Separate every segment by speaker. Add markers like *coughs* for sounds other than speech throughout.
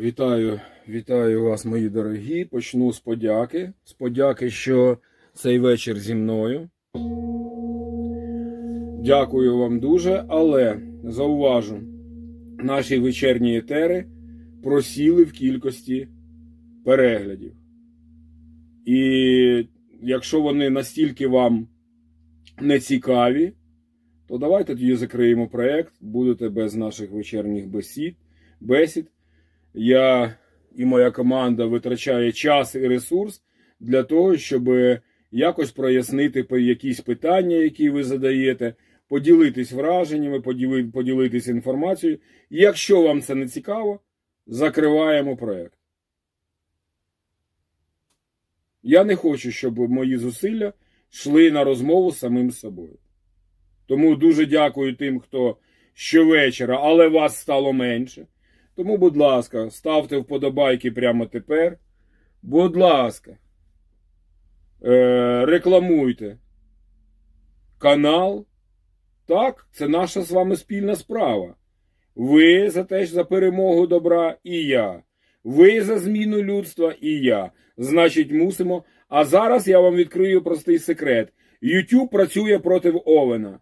Speaker 1: Вітаю, вітаю вас, мої дорогі. Почну з подяки. З подяки, що цей вечір зі мною. Дякую вам дуже, але зауважу, наші вечірні етери просіли в кількості переглядів. І якщо вони настільки вам не цікаві, то давайте тоді закриємо проєкт, будете без наших вечірніх бесід, бесід. Я і моя команда витрачає час і ресурс для того, щоб якось прояснити якісь питання, які ви задаєте, поділитись враженнями, поділитись інформацією. Якщо вам це не цікаво, закриваємо проєкт. Я не хочу, щоб мої зусилля йшли на розмову з самим собою. Тому дуже дякую тим, хто щовечора, але вас стало менше. Тому, будь ласка, ставте вподобайки прямо тепер. Будь ласка, е, рекламуйте канал. Так, це наша з вами спільна справа. Ви за те за перемогу добра і я. Ви за зміну людства і я. Значить, мусимо. А зараз я вам відкрию простий секрет. YouTube працює проти Овена.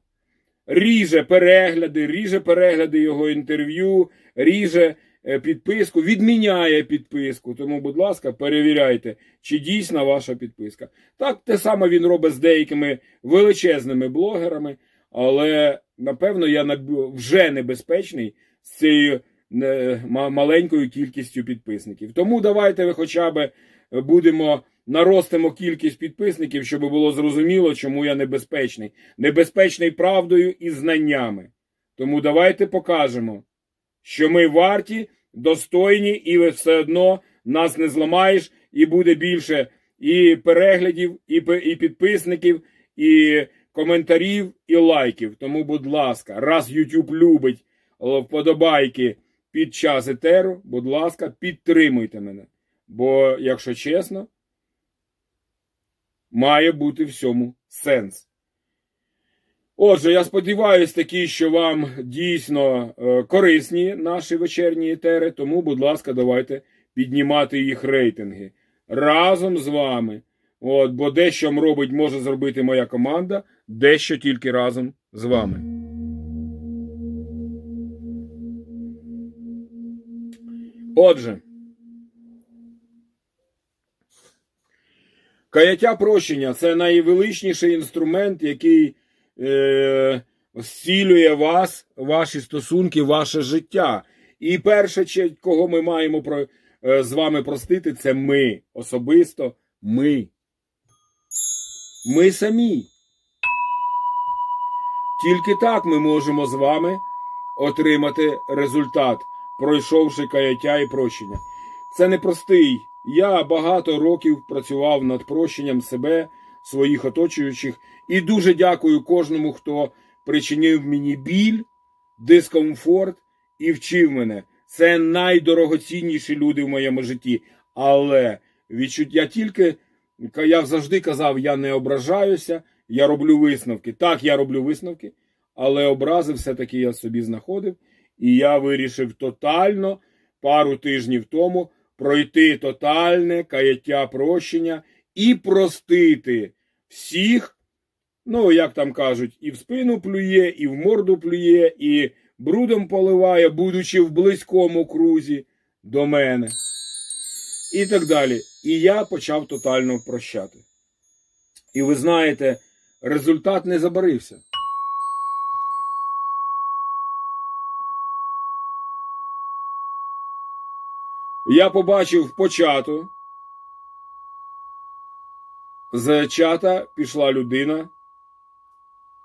Speaker 1: Ріже перегляди, ріже перегляди його інтерв'ю, ріже е, підписку, відміняє підписку. Тому, будь ласка, перевіряйте, чи дійсна ваша підписка. Так, те саме він робить з деякими величезними блогерами, але напевно я вже небезпечний з цією е, маленькою кількістю підписників. Тому давайте ви хоча б будемо наростимо кількість підписників, щоб було зрозуміло, чому я небезпечний. Небезпечний правдою і знаннями. Тому давайте покажемо, що ми варті, достойні, і все одно нас не зламаєш, і буде більше і переглядів, і, підписників, і коментарів, і лайків. Тому, будь ласка, раз YouTube любить вподобайки під час етеру, будь ласка, підтримуйте мене. Бо, якщо чесно, має бути всьому сенс. Отже, я сподіваюся такі, що вам дійсно е, корисні наші вечірні етери, тому, будь ласка, давайте піднімати їх рейтинги разом з вами. От, бо дещо робить, може зробити моя команда, дещо тільки разом з вами. Отже, каяття прощення це найвеличніший інструмент, який е, зцілює вас, ваші стосунки, ваше життя. І перше, кого ми маємо про, е, з вами простити, це ми. Особисто ми. Ми самі. Тільки так ми можемо з вами отримати результат, пройшовши каяття і прощення. Це непростий. Я багато років працював над прощенням себе, своїх оточуючих, і дуже дякую кожному, хто причинив мені біль, дискомфорт і вчив мене. Це найдорогоцінніші люди в моєму житті. Але відчуття тільки я завжди казав, я не ображаюся, я роблю висновки. Так, я роблю висновки, але образи все-таки я собі знаходив, і я вирішив тотально пару тижнів тому пройти тотальне каяття прощення і простити всіх, ну, як там кажуть, і в спину плює, і в морду плює, і брудом поливає, будучи в близькому крузі до мене. І так далі. І я почав тотально прощати. І ви знаєте, результат не забарився. Я побачив по чату. З чата пішла людина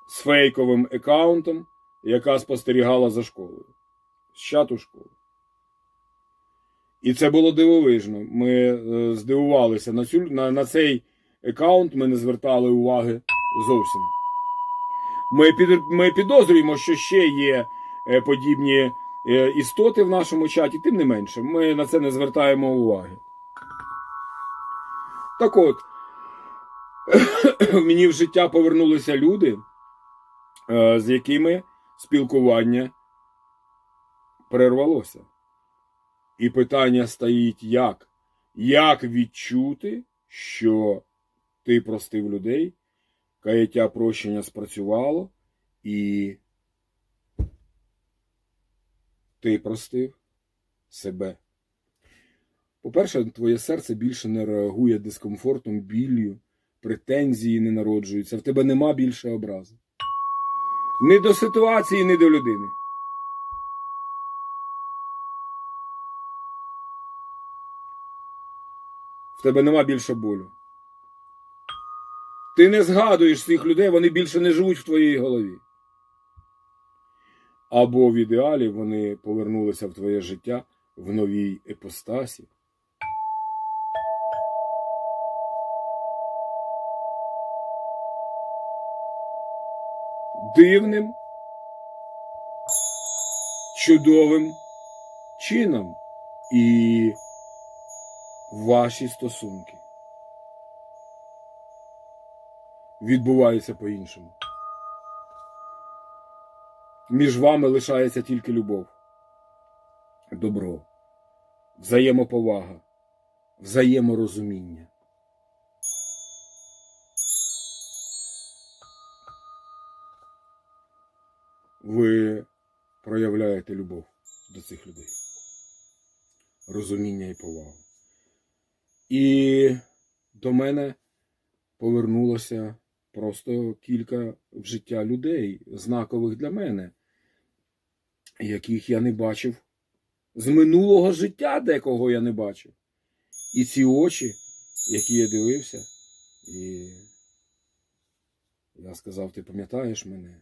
Speaker 1: з фейковим аккаунтом, яка спостерігала за школою. З чату школи. І це було дивовижно. Ми е, здивувалися на, цю, на, на цей аккаунт, ми не звертали уваги зовсім. Ми, під, ми підозрюємо, що ще є е, подібні істоти в нашому чаті, тим не менше, ми на це не звертаємо уваги. Так от, *coughs* мені в життя повернулися люди, е, з якими спілкування перервалося. І питання стоїть як? Як відчути, що ти простив людей, каяття прощення спрацювало, і ти простив себе. По-перше, твоє серце більше не реагує дискомфортом, біллю, претензії не народжуються, в тебе нема більше образи. Ні до ситуації, ні до людини. В тебе нема більше болю. Ти не згадуєш цих людей, вони більше не живуть в твоїй голові. Або в ідеалі вони повернулися в твоє життя в новій епостасі. Дивним, чудовим чином і ваші стосунки відбуваються по-іншому. Між вами лишається тільки любов, добро, взаємоповага, взаєморозуміння. Ви проявляєте любов до цих людей, розуміння і повагу. І до мене повернулося просто кілька в життя людей, знакових для мене, яких я не бачив з минулого життя, декого я не бачив. І ці очі, які я дивився, і я сказав: ти пам'ятаєш мене?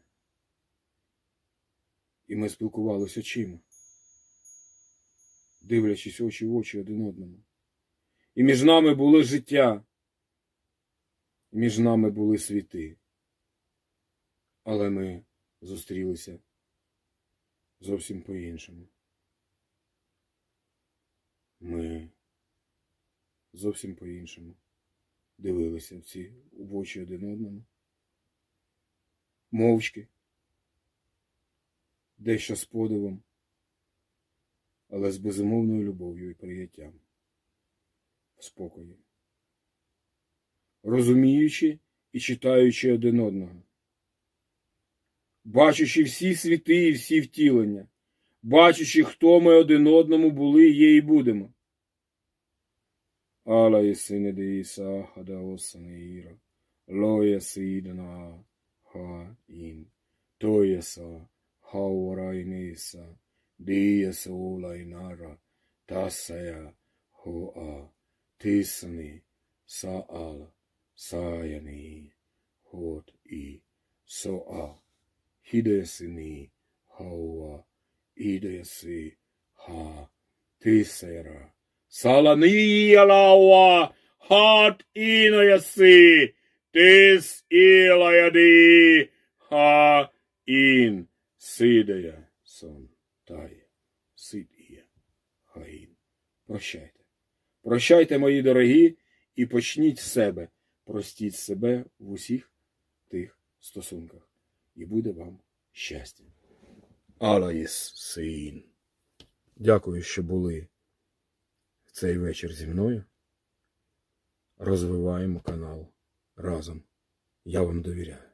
Speaker 1: І ми спілкувалися очима, дивлячись очі в очі один одному. І між нами було життя, між нами були світи. Але ми зустрілися зовсім по-іншому. Ми зовсім по-іншому дивилися в ці в очі один одному. Мовчки, дещо з подивом, але з безумовною любов'ю і прияттям в спокої, розуміючи і читаючи один одного, бачачи всі світи і всі втілення, бачачи, хто ми один одному були, є і будемо. Ала єсине де Іса хада осане іра, ло єсидана ха ін, то єса ха орайнеса, дієса тасая хоа. Тисни, Саал, Саяни, Хот і Соа, Хідесини, Хауа, Ідеси, Ха, Тисера, Саланіялауа, Хат інояси, Тис ілаяди, Ха ін, Сидея, Сон, Тая, Сидія, Хаїн. Прощайте. Прощайте, мої дорогі, і почніть з себе, простіть себе в усіх тих стосунках, і буде вам щастя. Алаїс син. Дякую, що були цей вечір зі мною. Розвиваємо канал разом. Я вам довіряю.